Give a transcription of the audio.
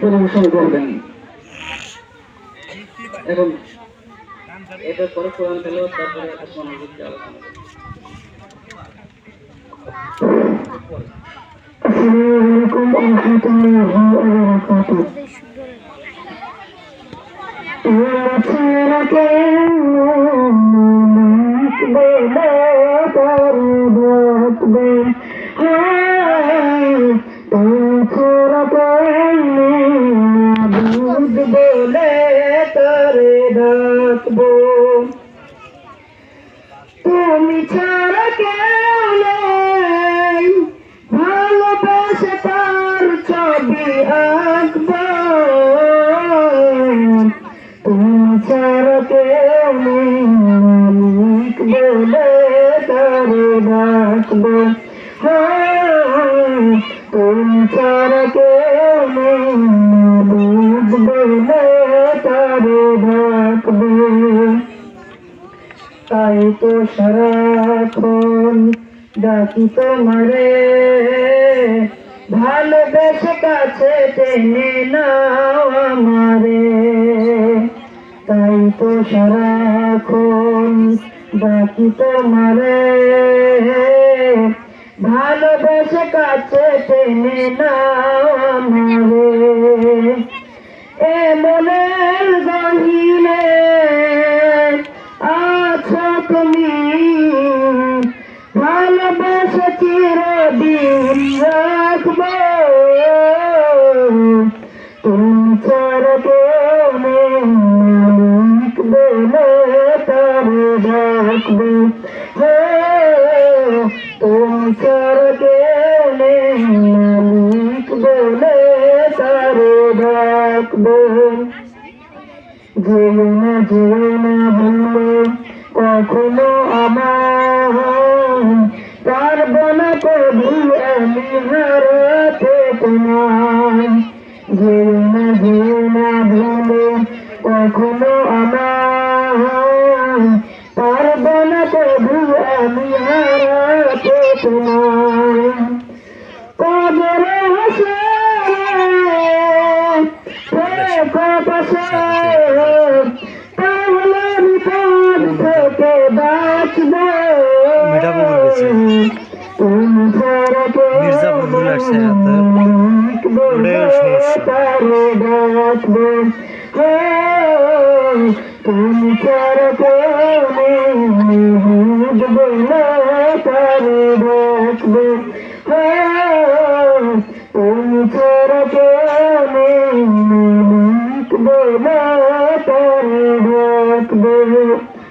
পরিবেশন করবেন। এবং এটার পরে কোরআন তেল তারপরে আলোচনা বলে তারে ডাকবো। তুমি ছাড়া কেউ নেই ভালোবাসে তার ছবি আঁকবো। তুমি ছাড়া কেউ নেই বলে তারে ডাকবো। হ্যাঁ, তুমি ছাড়া কেউ তাই তো সারাক্ষণ ডাকি তোমারে। ভালোবেসে কাছে টেনে নাও আমারে। তাই তো সারাক্ষণ ডাকি তোমারে। ভালোবেসে কাছে টেনে নাও আমারে। তুমি ভালোবাসা চিরদিন রাখব তুমি কেউ মালিক বলে তারে ডাকবো তুমি ছাড়া কেউ মালিক বলে তারে ডাকবো যেও না যেও না বললে কখনো আমার পারব না কবু আমি হারাতে তোমায়। যেও না যেও না বললে কখনো আমার পারব না কবু আমি হারাতে তোমায়। কবরে হাসে তাহলে থেকে বাঁচবো। তুমি ছাড়া কেউ মির্জাপুর বলে আসছে রাতে। মালিক বলে ওটাই সমস্যা। তারে। হে, তুমি নেই, মালিক বলে তারে ডাকবো।